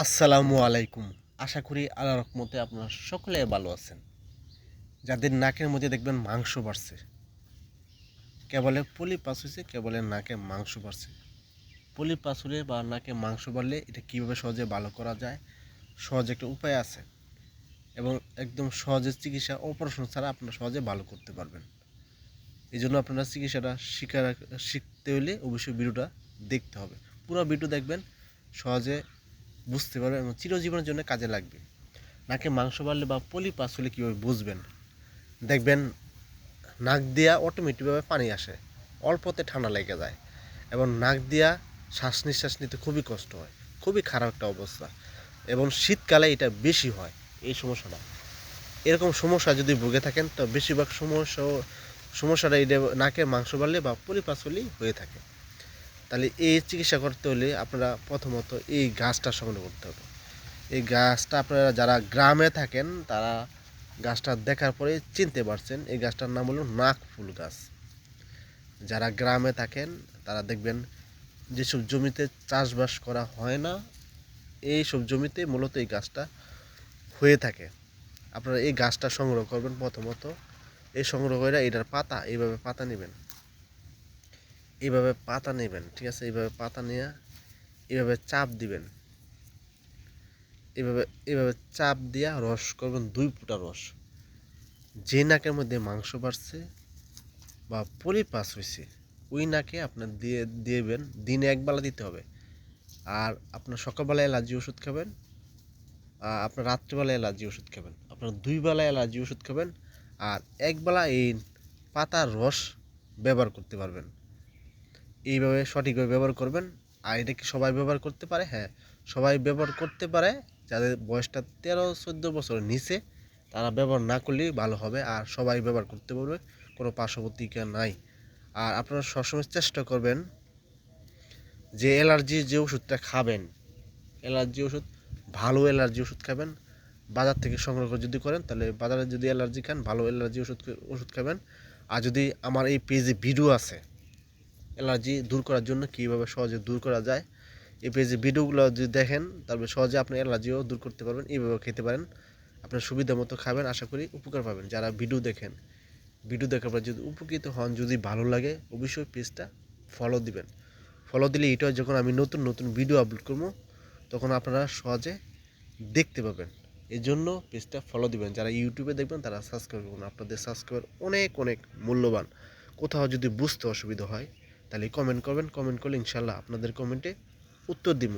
আসসালামু আলাইকুম। আশা করি আল্লাহ রহমতে আপনারা সকলে ভালো আছেন। যাদের নাকের মধ্যে দেখবেন মাংস বাড়ছে কেবলে পলি পাস হয়েছে কেবলে নাকে মাংস বাড়ছে। পলি পাস হলে বা নাকে মাংস বাড়লে এটা কীভাবে সহজে ভালো করা যায়, সহজ একটা উপায় আছে এবং একদম সহজে চিকিৎসা অপারেশন ছাড়া আপনারা সহজে ভালো করতে পারবেন। এই জন্য আপনারা চিকিৎসাটা শিকার, শিখতে হলে অবশ্যই ভিডিওটা দেখতে হবে। পুরো ভিডিও দেখবেন, সহজে বুঝতে পারবেন এবং চিরজীবনের জন্য কাজে লাগবে। নাকে মাংস বাড়লে বা পলি পাস হলে কীভাবে বুঝবেন? দেখবেন, নাক দিয়া অটোমেটিকভাবে পানি আসে, অল্পতে ঠান্ডা লেগে যায় এবং নাক দিয়া শ্বাস নিঃশ্বাস নিতে খুবই কষ্ট হয়, খুবই খারাপ একটা অবস্থা এবং শীতকালে এটা বেশি হয়, এই সমস্যাটা। এরকম সমস্যা যদি ভুগে থাকেন, তো বেশিরভাগ সমস্যা, সমস্যাটা এটা নাকের মাংস বাড়লে বা পরিপাস হলেই হয়ে থাকে। তাহলে এই চিকিৎসা করতে হলে আপনারা প্রথমত এই গাছটা সংগ্রহ করতে হবে। এই গাছটা আপনারা যারা গ্রামে থাকেন, তারা গাছটা দেখার পরে চিনতে পারছেন, এই গাছটার নাম হলো নাক ফুল গাছ। যারা গ্রামে থাকেন, তারা দেখবেন যেসব জমিতে চাষবাস করা হয় না এই সব জমিতে মূলত এই গাছটা হয়ে থাকে। আপনারা এই গাছটা সংগ্রহ করবেন প্রথমত। এই সংগ্রহ করে এটার পাতা, এইভাবে পাতা নেবেন। এইভাবে পাতা নেবেন, ঠিক আছে? এইভাবে পাতা নিয়ে এইভাবে চাপ দিবেন। এইভাবে এইভাবে চাপ দিয়া রস করবেন, দুই ফুটা রস। যে নাকের মধ্যে মাংস বাড়ছে বা পরিপাস হয়েছে ওই নাকে আপনার দিয়ে, দিবেন, দিনে একবেলা দিতে হবে। আর আপনার সকালবেলা অ্যালার্জি ওষুধ খাবেন, আর আপনার রাত্রিবেলা অ্যালার্জি ওষুধ খাবেন। আপনার দুই বেলা অ্যালার্জি ওষুধ খাবেন, আর একবেলা এই পাতার রস ব্যবহার করতে পারবেন। এইভাবে সঠিকভাবে ব্যবহার করবেন। আর এটা কি সবাই ব্যবহার করতে পারে? হ্যাঁ সবাই ব্যবহার করতে পারে। যাদের বয়সটা তেরো, চোদ্দ বছরের নিচে, তারা ব্যবহার না করলেই ভালো হবে। আর সবাই ব্যবহার করতে পারবে, কোনো পার্শ্ববর্তীকা নাই। আর আপনারা সবসময় চেষ্টা করবেন যে অ্যালার্জি যে ওষুধটা খাবেন, অ্যালার্জি ওষুধ, ভালো অ্যালার্জি ওষুধ খাবেন। বাজার থেকে সংগ্রহ করে যদি করেন, তাহলে বাজারে যদি অ্যালার্জি খান, ভালো অ্যালার্জি ওষুধ ওষুধ খাবেন। আর যদি আমার এই পেজে ভিডিও আছে অ্যালার্জি দূর করার জন্য কীভাবে সহজে দূর করা যায়। এই পেজে ভিডিওগুলো যদি দেখেন, তাহলে সহজে আপনি অ্যালার্জিও দূর করতে পারবেন এইভাবে খেতে পারেন। আপনার সুবিধা মতো খাবেন, আশা করি উপকার পাবেন। যারা ভিডিও দেখেন, ভিডিও দেখার পর যদি উপকৃত হন, যদি ভালো লাগে, অবশ্যই পেজটা ফলো দিবেন। ফলো দিলে এটা যখন আমি নতুন নতুন ভিডিও আপলোড করব, তখন আপনারা সহজে দেখতে পাবেন। এই জন্য পেজটা ফলো দিবেন। যারা ইউটিউবে দেখবেন, তারা সাবস্ক্রাইব করুন আপনাদের সাবস্ক্রাইবার অনেক অনেক মূল্যবান। কোথাও যদি বুঝতে অসুবিধা হয় তাহলে কমেন্ট করবেন কমেন্ট করলে ইনশাল্লাহ আপনাদের কমেন্টে উত্তর দিব